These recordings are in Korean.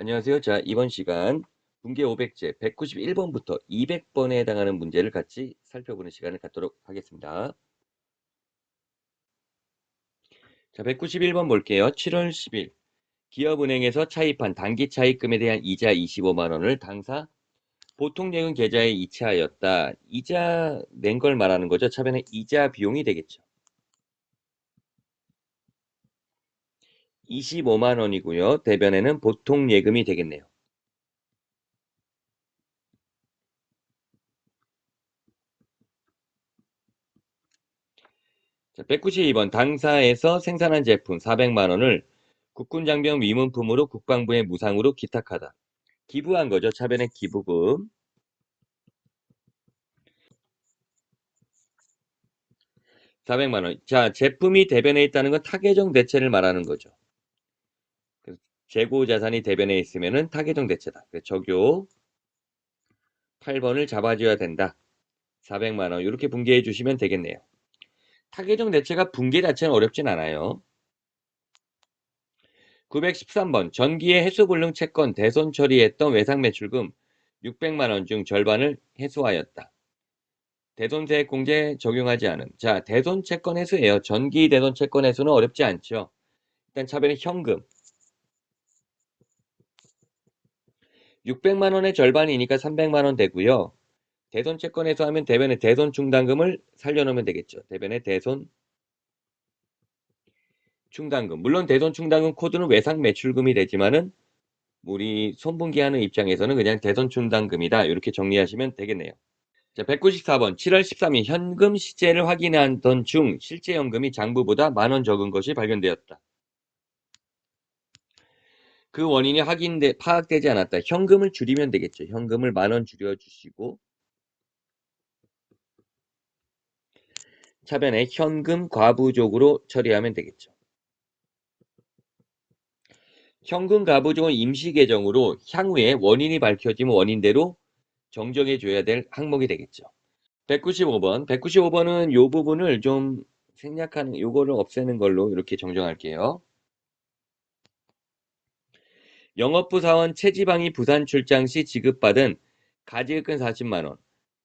안녕하세요. 자, 이번 시간 분계 500제 191번부터 200번에 해당하는 문제를 같이 살펴보는 시간을 갖도록 하겠습니다. 자, 191번 볼게요. 7월 10일 기업은행에서 차입한 단기 차입금에 대한 이자 25만 원을 당사 보통 예금 계좌에 이체하였다. 이자 낸 걸 말하는 거죠. 차변에 이자 비용이 되겠죠. 25만 원이고요. 대변에는 보통 예금이 되겠네요. 자, 192번 당사에서 생산한 제품 400만 원을 국군 장병 위문품으로 국방부에 무상으로 기탁하다. 기부한 거죠. 차변의 기부금. (400만 원). 자, 제품이 대변에 있다는 건 타계정 대체를 말하는 거죠. 재고 자산이 대변에 있으면은 타계정 대체다. 적요 8번을 잡아줘야 된다. 400만 원 이렇게 분개해 주시면 되겠네요. 타계정 대체가 분개 자체는 어렵진 않아요. 913번 전기의 해수불능 채권 대손 처리했던 외상 매출금 600만 원 중 절반을 해소하였다. 대손세액 공제 적용하지 않은 자 대손 채권 해소예요. 전기 대손 채권 해소는 어렵지 않죠. 일단 차변에 현금 600만 원의 절반이니까 300만 원 되고요. 대손 채권에서 하면 대변의 대손 충당금을 살려놓으면 되겠죠. 대변의 대손 충당금. 물론 대손 충당금 코드는 외상 매출금이 되지만은 우리 손분기하는 입장에서는 그냥 대손 충당금이다. 이렇게 정리하시면 되겠네요. 자, 194번 7월 13일 현금 시제를 확인하던 중 실제 연금이 장부보다 만 원 적은 것이 발견되었다. 그 원인이 확인돼 파악되지 않았다. 현금을 줄이면 되겠죠. 현금을 만 원 줄여주시고 차변에 현금 과부족으로 처리하면 되겠죠. 현금 과부족은 임시 계정으로 향후에 원인이 밝혀지면 원인대로 정정해 줘야 될 항목이 되겠죠. 195번. 195번은 이 부분을 좀 생략하는 요거를 없애는 걸로 이렇게 정정할게요. 영업부 사원 최지방이 부산 출장 시 지급받은 가지급금 40만 원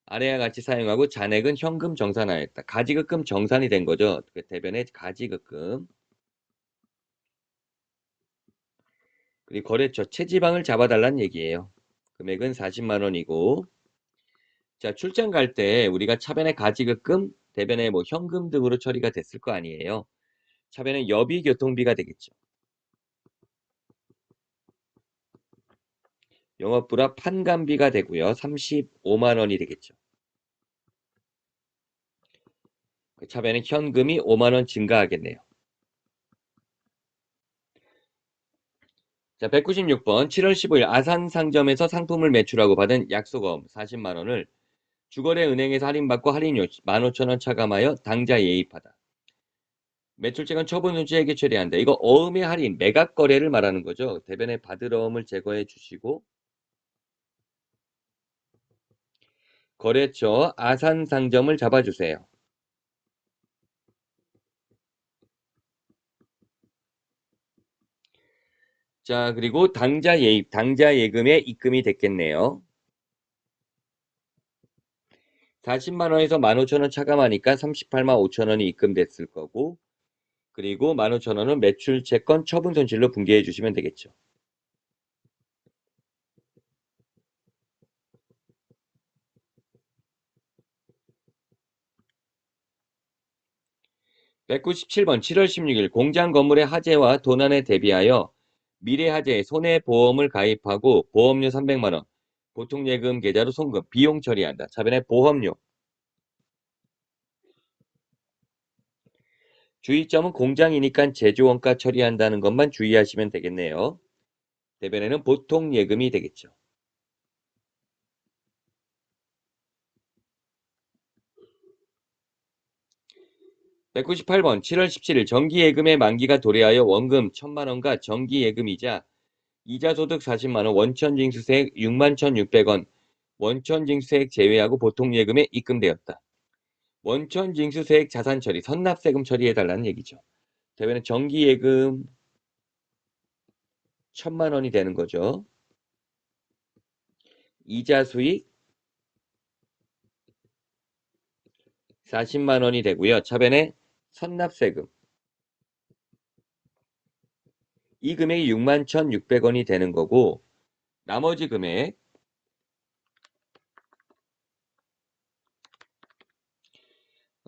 아래와 같이 사용하고 잔액은 현금 정산하였다. 가지급금 정산이 된 거죠. 그 대변의 가지급금 그리고 거래처 최지방을 잡아달라는 얘기예요. 금액은 40만 원이고 자 출장 갈 때 우리가 차변의 가지급금 대변의 뭐 현금 등으로 처리가 됐을 거 아니에요. 차변의 여비 교통비가 되겠죠. 영업부라 판관비가 되고요. 35만 원이 되겠죠. 그 차변에 현금이 5만 원 증가하겠네요. 자, 196번 7월 15일 아산 상점에서 상품을 매출하고 받은 약속금 40만 원을 주거래 은행에서 할인받고 할인료 15,000원 차감하여 당자 예입하다. 매출증은 처분 손실에게 처리한다. 이거 어음의 할인, 매각 거래를 말하는 거죠. 대변의 받으러움을 제거해 주시고 거래처 아산 상점을 잡아주세요. 자, 그리고 당자 예입, 당자 예금에 입금이 됐겠네요. 40만원에서 15,000원 차감하니까 38만 5천원이 입금됐을 거고, 그리고 15,000원은 매출 채권 처분 손실로 분개해 주시면 되겠죠. 197번 7월 16일 공장 건물의 화재와 도난에 대비하여 미래 화재에 손해보험을 가입하고 보험료 300만원, 보통예금 계좌로 송금, 비용 처리한다. 차변에 보험료. 주의점은 공장이니까 제조원가 처리한다는 것만 주의하시면 되겠네요. 대변에는 보통예금이 되겠죠. 198번 7월 17일 정기예금의 만기가 도래하여 원금 1000만원과 정기예금이자 이자소득 40만원, 원천징수세액 6만 1600원, 원천징수세액 제외하고 보통예금에 입금되었다. 원천징수세액 자산 처리, 선납세금 처리해달라는 얘기죠. 대변에 정기예금 천만 원이 되는 거죠. 이자 수익 40만 원이 되고요. 차변에 선납세금. 이 금액이 61,600원이 되는 거고 나머지 금액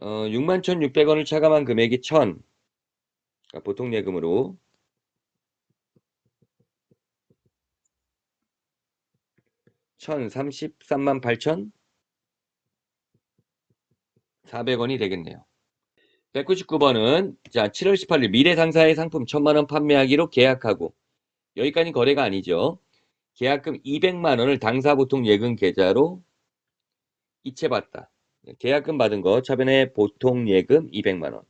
어, 61,600원을 차감한 금액이 1,000 그러니까 보통 예금으로. 1,033만 8천 400원이 되겠네요. 199번은 자 7월 18일 미래 상사의 상품 1000만원 판매하기로 계약하고 여기까지 거래가 아니죠. 계약금 200만원을 당사 보통 예금 계좌로 이체받다. 계약금 받은 거 차변에 보통 예금 200만원.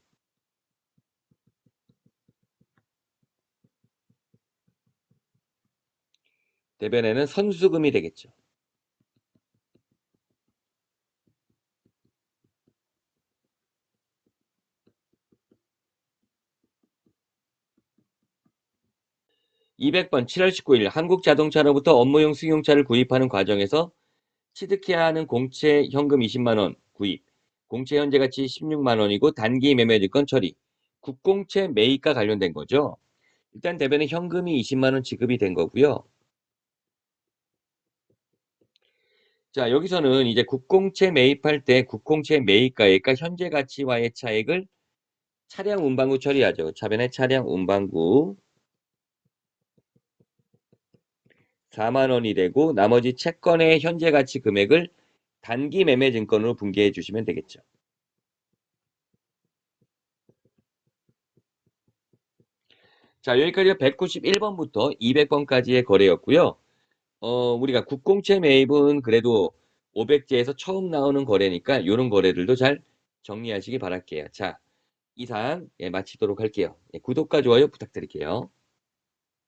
대변에는 선수금이 되겠죠. (200번) 7월 19일 한국자동차로부터 업무용 승용차를 구입하는 과정에서 취득해야 하는 공채 현금 20만원 구입 공채 현재 가치 16만원이고 단기 매매 증권 처리 국공채 매입과 관련된 거죠. 일단 대변에 현금이 20만원 지급이 된 거고요. 자, 여기서는 이제 국공채 매입할 때 국공채 매입가액과 현재 가치와의 차액을 차량 운반구 처리하죠. 차변에 차량 운반구 4만 원이 되고 나머지 채권의 현재 가치 금액을 단기 매매 증권으로 분개해 주시면 되겠죠. 자, 여기까지가 191번부터 200번까지의 거래였고요. 어, 우리가 국공채 매입은 그래도 500제에서 처음 나오는 거래니까 이런 거래들도 잘 정리하시기 바랄게요. 자, 이상 예, 마치도록 할게요. 예, 구독과 좋아요 부탁드릴게요.